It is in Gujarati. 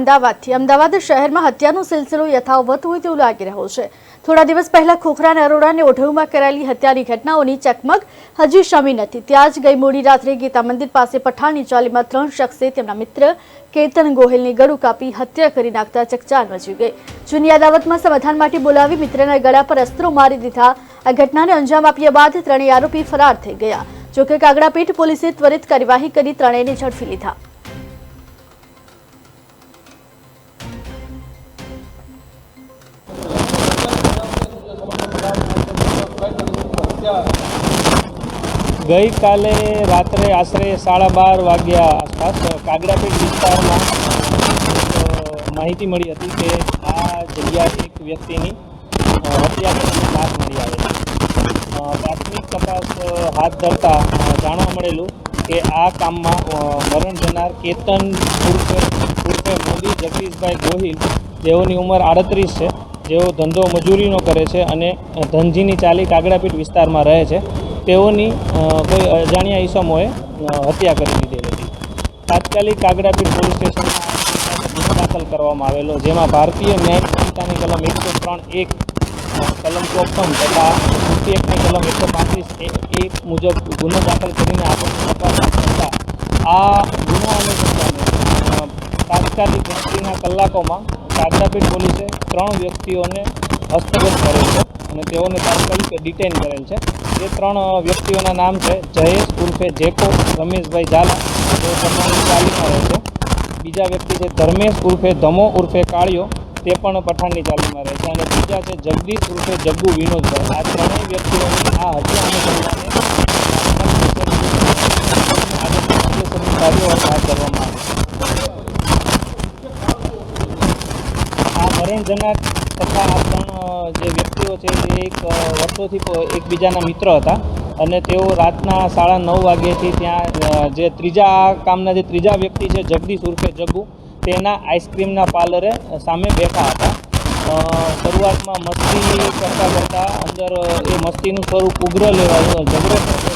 અમદાવાદથી. અમદાવાદ શહેરમાં હત્યાનો સિલસિલો યથાવત હોય તેવું લાગી રહ્યો છે. થોડા દિવસ પહેલા ખોખરા અને ઓઢવમાં કરાયેલી હત્યાની ઘટનાઓની ચકમક હજી શમી નથી. ત્યાં જ ગઈ મોડી રાત્રે ગીતા મંદિર પાસે પઠાણની ચાલીમાં ત્રણ શખ્સે તેમના મિત્ર કેતન ગોહિલની ગળું કાપી હત્યા કરી નાખતા ચકચાર મચી ગઈ. જૂની અદાવતમાં સમાધાન માટે બોલાવી મિત્રના ગળા પર અસ્ત્રો મારી દીધા. આ ઘટનાને અંજામ આપ્યા બાદ ત્રણેય આરોપી ફરાર થઈ ગયા. જોકે કાગડાપીઠ પોલીસે ત્વરિત કાર્યવાહી કરી ત્રણેયને ઝડપી લીધા. ગઈકાલે રાત્રે આશરે સાડા બાર વાગ્યા આસપાસ કાગડાપીઠ વિસ્તારમાં માહિતી મળી હતી કે આ જગ્યા એક વ્યક્તિની હત્યા કરીને મળી આવે પ્રાથમિક તપાસ હાથ ધરતા જાણવા મળેલું કે આ કામમાં મરણ જનાર કેતન ઉર્ફે ઉર્ફે મોદી જગદીશભાઈ ગોહિલ, જેઓની ઉંમર આડત્રીસ છે. જેઓ ધંધો મજૂરીનો કરે છે અને ધનજીની ચાલી કાગડાપીઠ વિસ્તારમાં રહે છે, તેઓની કોઈ અજાણ્યા ઈસમોએ હત્યા કરી દીધેલી હતી. તાત્કાલિક કાગડાપીઠ પોલીસ સ્ટેશનમાં દાખલ કરવામાં આવેલો, જેમાં ભારતીય ન્યાય સંહિતાની કલમ એકસો ત્રણ એક કલમ ચોપન તથા એકની કલમ એકસો પાંત્રીસ એક મુજબ ગુનો દાખલ કરીને આપણે તપાસ આ ગુનો અનુસંધાને તાત્કાલિક ગણતરીના કલાકોમાં કાગડાપીઠ પોલીસે ત્રણ વ્યક્તિઓને હસ્તગત કરેલ છે અને તેઓને તાત્કાલિક ડિટેન કરેલ છે. એ ત્રણ વ્યક્તિઓના નામ છે જયેશ ઉર્ફે જેકો, રમેશભાઈ ઝાલા, તેઓ પઠાણની ચાલીમાં રહે છે. બીજા વ્યક્તિ છે ધર્મેશ ઉર્ફે ધમો ઉર્ફે કાળિયો, તે પણ પઠાણની ચાલીમાં રહે છે. અને બીજા છે જગદીશ ઉર્ફે જગ્ગુ વિનોદભાઈ. આ ત્રણેય વ્યક્તિઓની આ હત્યા અનુસંધાને કાયદેસરની કાર્યવાહી હાથ ધરવામાં આવી આ મરણ જનાર તથા આ ત્રણ જે વ્યક્તિઓ છે તે એક વર્ષોથી એકબીજાના મિત્ર હતા. અને તેઓ રાતના સાડા નવ વાગ્યેથી ત્યાં જે ત્રીજા કામના જે ત્રીજા વ્યક્તિ છે, જગદીશ ઉર્ફે જગ્ગુ, તેના આઈસ્ક્રીમના પાર્લરે સામે બેઠા હતા. શરૂઆતમાં મસ્તી કરતાં કરતાં અંદર એ મસ્તીનું સ્વરૂપ ઉગ્ર લેવાયું. ઝઘડો